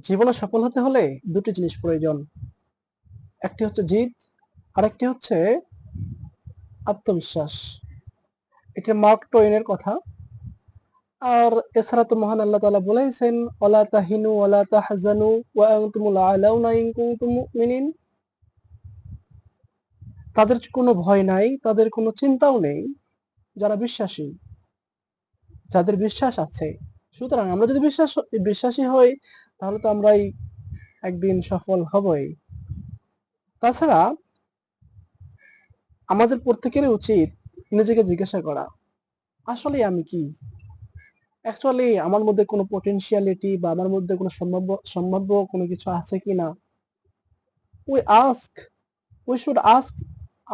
জীবনে সফল হতে হলে দুটি জিনিস প্রয়োজন। একটি হচ্ছে জিদ, আরেকটি হচ্ছে আত্মবিশ্বাস। এটা মার্ক টোয়েনের কথা। আর এছাড়া তো মহান আল্লাহ তাআলা বলেছেন, ওয়ালা তাহিনু ওয়ালা তাহজানু মুমিনিন। তাদের কোনো ভয় নাই, তাদের কোনো চিন্তাও নেই, যারা বিশ্বাসী। যাদের বিশ্বাস আছে। সুতরাং আমরা যদি বিশ্বাস, বিশ্বাসী হই তাহলে তো আমরাই একদিন সফল হবই। তাছাড়া আমাদের প্রত্যেকেরই উচিত নিজেকে জিজ্ঞাসা করা, আসলে আমি কি? অ্যাকচুয়ালি আমার মধ্যে কোনো পটেনশিয়ালিটি বা আমার মধ্যে কোনো সম্ভাব্য সম্ভাব্য কোনো কিছু আছে কি না? We ask we should ask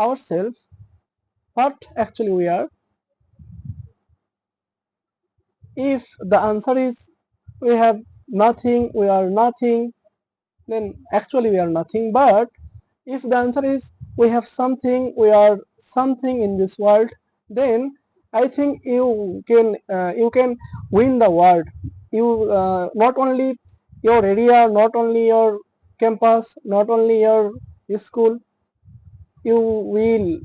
our self what actually we are if the answer is we have nothing, we are nothing, then actually we are nothing. But if the answer is we have something, we are something in this world, then I think you can uh, you can win the world. You uh, not only your area, not only your campus, not only your school, you will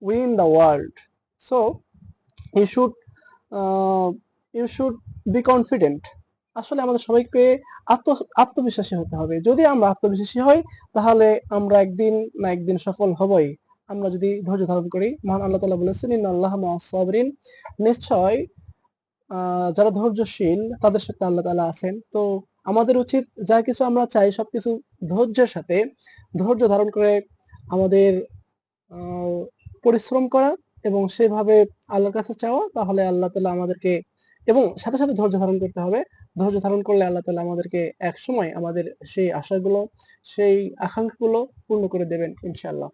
win the world. So you should uh, you should be confident. আসলে আমাদের সবাইকে আত্ম, আত্মবিশ্বাসী হতে হবে। যদি আমরা আত্মবিশ্বাসী হই, তাহলে আমরা একদিন না একদিন সফল হবই। আমরা যদি ধৈর্য ধারণ করি, মহান আল্লাহ তালা বলেছেন ইন আল্লাহ সাবরিন নিশ্চয় যারা ধৈর্যশীল, তাদের সাথে আল্লাহ তালা আছেন। তো আমাদের উচিত যা কিছু আমরা চাই, সবকিছু ধৈর্যের সাথে ধৈর্য ধারণ করে আমাদের পরিশ্রম করা এবং সেভাবে আল্লাহর কাছে চাওয়া, তাহলে আল্লাহ তালা আমাদেরকে এবং সাথে সাথে ধৈর্য ধারণ করতে হবে। ধৈর্য ধারণ করলে আল্লাহ তালা আমাদেরকে এক সময় আমাদের সেই আশাগুলো, সেই আকাঙ্ক্ষাগুলো পূর্ণ করে দেবেন ইনশাআল্লাহ।